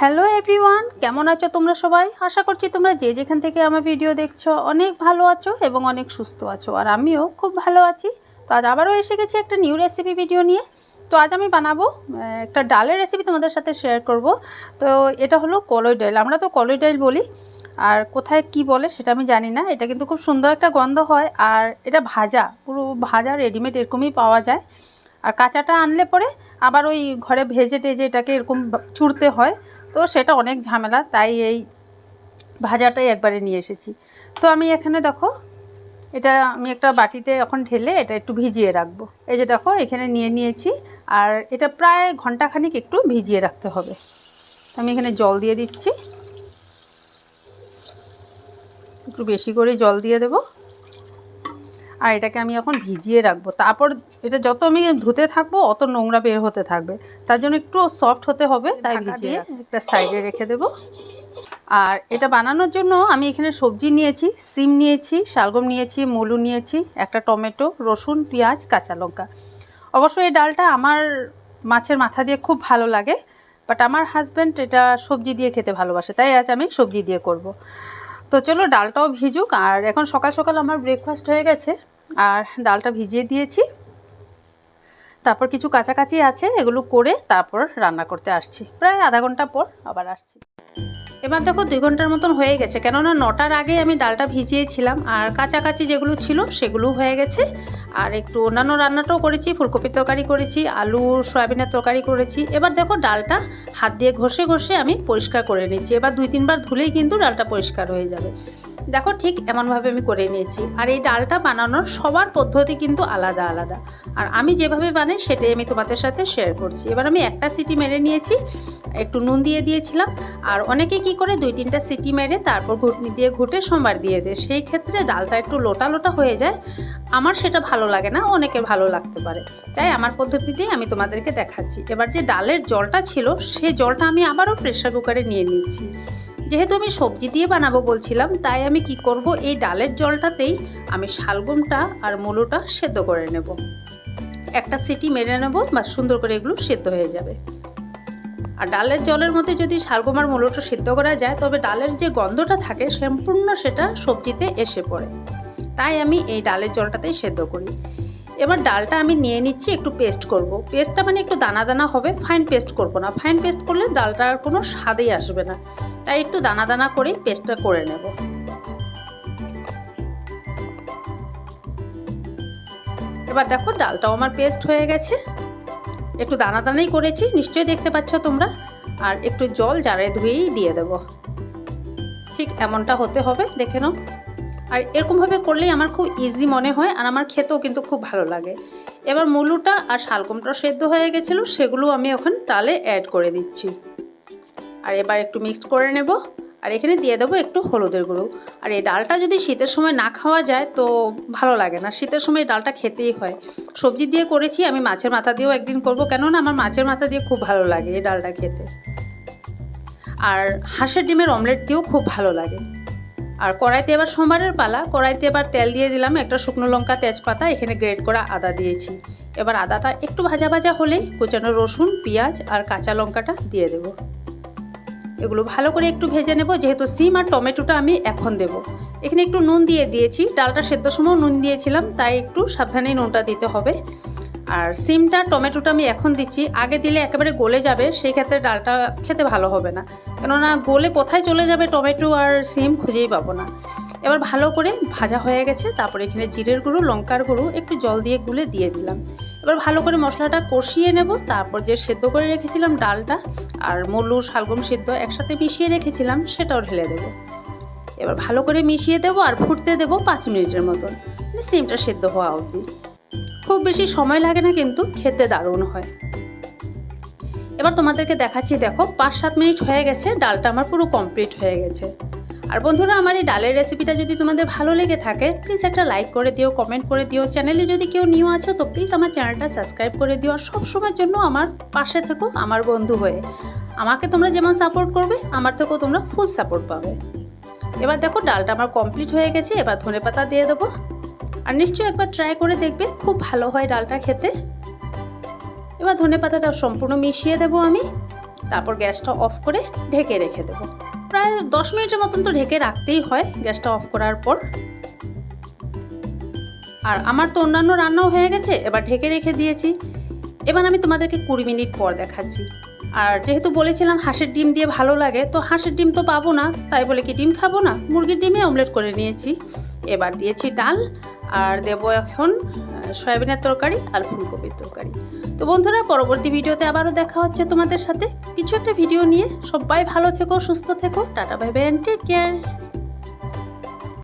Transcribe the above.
Hello everyone, কেমন আছো তোমরা সবাই? আশা করছি তোমরা যে যেখান থেকে আমার ভিডিও দেখছ অনেক ভালো আছো এবং অনেক সুস্থ আছো, আর আমিও খুব ভালো আছি। তো আজ আবারও এসে গেছি একটা নিউ রেসিপি ভিডিও নিয়ে। তো আজ আমি বানাবো একটা ডালের রেসিপি তোমাদের সাথে শেয়ার করব। তো এটা হলো কলই ডাল। আমরা তো কলই ডাল বলি, আর কোথায় কি বলে সেটা আমি জানি না। এটা কিন্তু খুব সুন্দর একটা গন্ধ হয়, আর এটা ভাজা, পুরো ভাজা রেডিমেড এরকমই পাওয়া যায়। আর কাঁচাটা আনলে পরে আবার ওই ঘরে ভেজে টেজে এটাকে এরকম চুরতে হয়। তো সেটা অনেক ঝামেলা, তাই এই ভাজাটাই একবারে নিয়ে এসেছি। তো আমি এখানে দেখো, এটা আমি একটা বাটিতে এখন ঢেলে এটা একটু ভিজিয়ে রাখব। এই যে দেখো, এখানে নিয়ে নিয়েছি, আর এটা প্রায় ঘন্টাখানিক একটু ভিজিয়ে রাখতে হবে। আমি এখানে জল দিয়ে দিচ্ছি। একটু বেশি করে জল দিয়ে দেবো। আর এটাকে আমি এখন ভিজিয়ে রাখব। তারপর এটা যত আমি ধুতে থাকব অত নোংরা বের হতে থাকবে। তার জন্য একটু সফট হতে হবে তাই ভিজিয়ে একটা সাইডে রেখে দেবো। আর এটা বানানোর জন্য আমি এখানে সবজি নিয়েছি সিম নিয়েছি শালগম নিয়েছি মুলু নিয়েছি একটা টমেটো রসুন পেঁয়াজ কাঁচা লঙ্কা। অবশ্য এই ডালটা আমার মাছের মাথা দিয়ে খুব ভালো লাগে বাট আমার হাজব্যান্ড এটা সবজি দিয়ে খেতে ভালোবাসে তাই আজ আমি সবজি দিয়ে করব। তো চলো ডালটাও ভিজুক, আর এখন সকাল সকাল আমার ব্রেকফাস্ট হয়ে গেছে, আর ডালটা ভিজিয়ে দিয়েছি। তারপর কিছু কাছাকাছি আছে, এগুলো করে তারপর রান্না করতে আসছি। প্রায় আধা ঘণ্টা পর আবার আসছি। এবার দেখো দুই ঘণ্টার মতন হয়ে গেছে, কেননা নটার আগে আমি ডালটা ভিজিয়েছিলাম, আর কাছাকাছি যেগুলো ছিল সেগুলো হয়ে গেছে। আর একটু অন্যান্য রান্নাটাও করেছি, ফুলকপির তরকারি করেছি, আলু, সয়াবিনের তরকারি করেছি। এবার দেখো ডালটা হাত দিয়ে ঘষে ঘষে আমি পরিষ্কার করে নিচ্ছি। এবার দুই তিনবার ধুলেই কিন্তু ডালটা পরিষ্কার হয়ে যাবে। দেখো ঠিক এমনভাবে আমি করে নিয়েছি। আর এই ডালটা বানানোর সবার পদ্ধতি কিন্তু আলাদা আলাদা। আর আমি যেভাবে বানাই সেটাই আমি তোমাদের সাথে শেয়ার করছি। এবার আমি একটা সিটি মেরে নিয়েছি, একটু নুন দিয়ে দিয়েছিলাম। আর অনেকে কি করে দুই তিনটা সিটি মেরে তারপর ঘুটনি দিয়ে ঘুটে সোমবার দিয়ে দেয়। সেই ক্ষেত্রে ডালটা একটু লোটা লোটা হয়ে যায়। আমার সেটা ভালো লাগে না, অনেকের ভালো লাগতে পারে। তাই আমার পদ্ধতিতেই আমি তোমাদেরকে দেখাচ্ছি। এবার যে ডালের জলটা ছিল, সে জলটা আমি আবারও প্রেশার কুকারে নিয়ে নিচ্ছি। যেহেতু আমি সবজি দিয়ে বানাবো বলছিলাম, তাই আমি কি করব? এই ডালের জলটাতেই আমি শালগমটা আর মুলোটা সেদ্ধ করে নেব। একটা সিটি মেরে নেব, বা সুন্দর করে এগুলো সেদ্ধ হয়ে যাবে। আর ডালের জলের মধ্যে যদি শালগম আর মূলোটা সিদ্ধ করা যায়, তবে ডালের যে গন্ধটা থাকে, সম্পূর্ণ সেটা সবজিতে এসে পড়ে। তাই আমি এই ডালের জলটাতেই সেদ্ধ করি। এবার ডালটা আমি নিয়ে নিচ্ছি, একটু পেস্ট করব। পেস্টটা মানে একটু দানা দানা হবে ফাইন পেস্ট করব না। ফাইন পেস্ট করলে ডালটার কোনো স্বাদেই আসবে না। তাই একটু দানা দানা করেই পেস্টটা করে নেব। এবার দেখো ডালটাও আমার পেস্ট হয়ে গেছে। একটু দানা দানাই করেছি, নিশ্চয়ই দেখতে পাচ্ছ তোমরা। আর একটু জল জারে ধুয়েই দিয়ে দেব। ঠিক এমনটা হতে হবে, দেখে নাও। আর এরকমভাবে করলেই আমার খুব ইজি মনে হয় আর আমার খেতেও কিন্তু খুব ভালো লাগে। এবার মুলুটা আর শালগমটা সেদ্ধ হয়ে গেছিল সেগুলো আমি এখন ডালে অ্যাড করে দিচ্ছি। আর এবার একটু মিক্সড করে নেব। আর এখানে দিয়ে দেবো একটু হলুদের গুঁড়ো। আর এই ডালটা যদি শীতের সময় না খাওয়া যায় তো ভালো লাগে না। শীতের সময় ডালটা খেতেই হয়। সবজি দিয়ে করেছি, আমি মাছের মাথা দিয়েও একদিন করব। কেননা আমার মাছের মাথা দিয়ে খুব ভালো লাগে এই ডালটা খেতে। আর হাঁসের ডিমের অমলেট দিয়েও খুব ভালো লাগে। আর কড়াইতে এবার সোমবারের পালা। কড়াইতে এবার তেল দিয়ে দিলাম একটা শুকনো লঙ্কা, তেজপাতা, এখানে গ্রেট করা আদা দিয়েছি। এবার আদাটা একটু ভাজা ভাজা হলেই কুচানো রসুন, পেঁয়াজ আর কাঁচা লঙ্কাটা দিয়ে দেবো। এগুলো ভালো করে একটু ভেজে নেব, যেহেতু সিম আর টমেটোটা আমি এখন দেব। এখানে একটু নুন দিয়ে দিয়েছি। ডালটা সেদ্ধ সময় নুন দিয়েছিলাম, তাই একটু সাবধানেই নুনটা দিতে হবে। আর সিমটা, টমেটোটা আমি এখন দিচ্ছি। আগে দিলে একেবারে গলে যাবে সেই ক্ষেত্রে ডালটা খেতে ভালো হবে না। কেননা গলে কোথায় চলে যাবে টমেটো আর সিম খুঁজেই পাবো না। এবার ভালো করে ভাজা হয়ে গেছে, তারপর এখানে জিরের গুঁড়ো, লঙ্কার গুঁড়ো একটু জল দিয়ে গুলে দিয়ে দিলাম। এবার ভালো করে মশলাটা কষিয়ে নেব, তারপর যে সেদ্ধ করে রেখেছিলাম ডালটা আর মল্লু শালগম সিদ্ধ একসাথে মিশিয়ে রেখেছিলাম, সেটাও ঢেলে দেবো। এবার ভালো করে মিশিয়ে দেবো আর ফুটতে দেবো পাঁচ মিনিটের মতন। মানে সিমটা সেদ্ধ হওয়া অবধি। খুব বেশি সময় লাগে না কিন্তু খেতে দারুণ হয়। এবার তোমাদেরকে দেখাচ্ছি, দেখো পাঁচ সাত মিনিট হয়ে গেছে, ডালটা আমার পুরো কমপ্লিট হয়ে গেছে। আর বন্ধুরা, আমার এই ডালের রেসিপিটা যদি তোমাদের ভালো লেগে থাকে প্লিজ একটা লাইক করে দিও কমেন্ট করে দিও। চ্যানেলে যদি কেউ নিউ আছো, তো প্লিজ আমার চ্যানেলটা সাবস্ক্রাইব করে দিও। আর সবসময়ের জন্য আমার পাশে থেকো, আমার বন্ধু হয়ে। আমাকে তোমরা যেমন সাপোর্ট করবে, আমার থেকেও তোমরা ফুল সাপোর্ট পাবে। এবার দেখো, ডালটা আমার কমপ্লিট হয়ে গেছে, এবার ধনে পাতা দিয়ে দেবো। আর নিশ্চয়ই একবার ট্রাই করে দেখবে, খুব ভালো হয় ডালটা খেতে। এবার ধনে পাতাটা সম্পূর্ণ মিশিয়ে দেবো আমি। তারপর গ্যাসটা অফ করে ঢেকে রেখে দেবো। প্রায় দশ মিনিটের মতন তো ঢেকে রাখতেই হয় গ্যাসটা অফ করার পর। আর আমার তো অন্যান্য রান্নাও হয়ে গেছে, এবার ঢেকে রেখে দিয়েছি। এবার আমি তোমাদেরকে কুড়ি মিনিট পর দেখাচ্ছি। আর যেহেতু বলেছিলাম হাঁসের ডিম দিয়ে ভালো লাগে, তো হাঁসের ডিম তো পাবো না, তাই বলে কি ডিম খাব না? মুরগির ডিমে অমলেট করে নিয়েছি। এবার দিয়েছি ডাল আর দেব এখন সয়াবিনের তরকারি আর ফুলকপির তরকারি। তো বন্ধুরা, পরবর্তী ভিডিওতে আবারও দেখা হচ্ছে তোমাদের সাথে। কিছু একটা ভিডিও নিয়ে সবাই ভালো থেকো, সুস্থ থেকো। Tata, bye bye take care